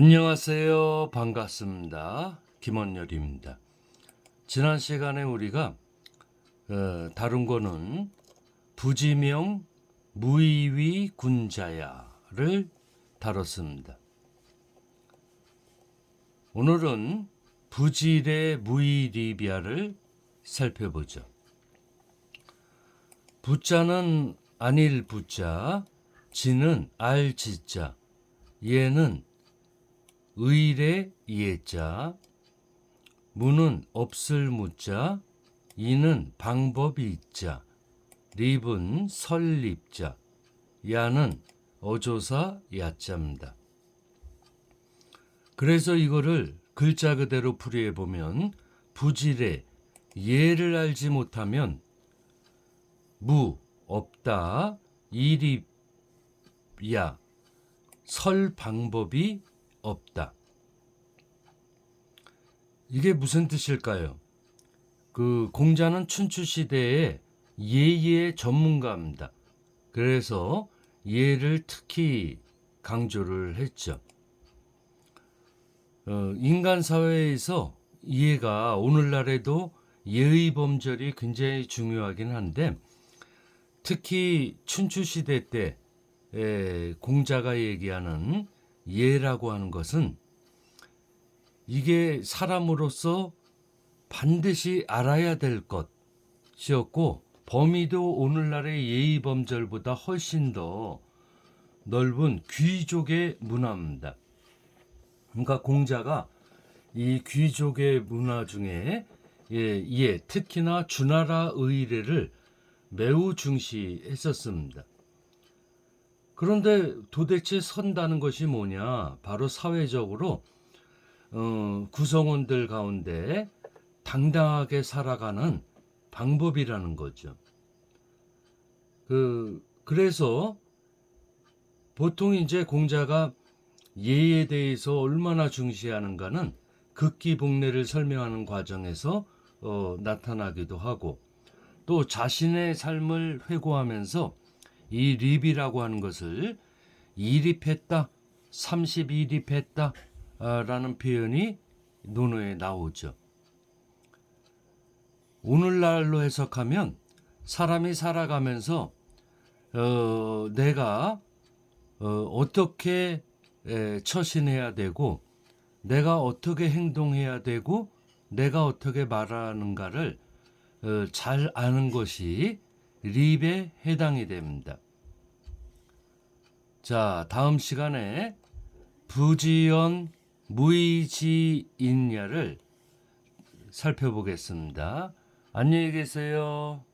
안녕하세요. 반갑습니다. 김원열입니다. 지난 시간에 우리가 어, 다룬 거는 부지명 무의위 군자야를 다뤘습니다. 오늘은 부질의 무의리비아를 살펴보죠. 부자는 안일 부자, 지는 알 지자, 예는 의례 예자, 무는 없을 무자, 이는 방법이 있자, 립은 설립자, 야는 어조사 야자입니다. 그래서 이거를 글자 그대로 풀이해 보면 부질에 예를 알지 못하면 무 없다 이립야 설 방법이 없다. 이게 무슨 뜻일까요? 그 공자는 춘추 시대에 예의 전문가입니다. 그래서 예를 특히 강조를 했죠. 어, 인간 사회에서 이해가 오늘날에도 예의 범절이 굉장히 중요하긴 한데 특히 춘추 시대 때 에, 공자가 얘기하는 예라고 하는 것은 이게 사람으로서 반드시 알아야 될 것이었고 범위도 오늘날의 예의 범절보다 훨씬 더 넓은 귀족의 문화입니다. 그러니까 공자가 이 귀족의 문화 중에 예, 예 특히나 주나라 의례를 매우 중시했었습니다. 그런데 도대체 선다는 것이 뭐냐? 바로 사회적으로 어, 구성원들 가운데 당당하게 살아가는 방법이라는 거죠. 그 그래서 보통 이제 공자가 예에 대해서 얼마나 중시하는가는 극기복례를 설명하는 과정에서 어, 나타나기도 하고 또 자신의 삶을 회고하면서 이 립이라고 하는 것을 이립했다, 32립했다 라는 표현이 논어에 나오죠. 오늘날로 해석하면 사람이 살아가면서 어, 내가 어, 어떻게 에, 처신해야 되고 내가 어떻게 행동해야 되고 내가 어떻게 말하는가를 어, 잘 아는 것이 립에 해당이 됩니다. 자, 다음 시간에 부지연 무의지인야를 살펴보겠습니다. 안녕히 계세요.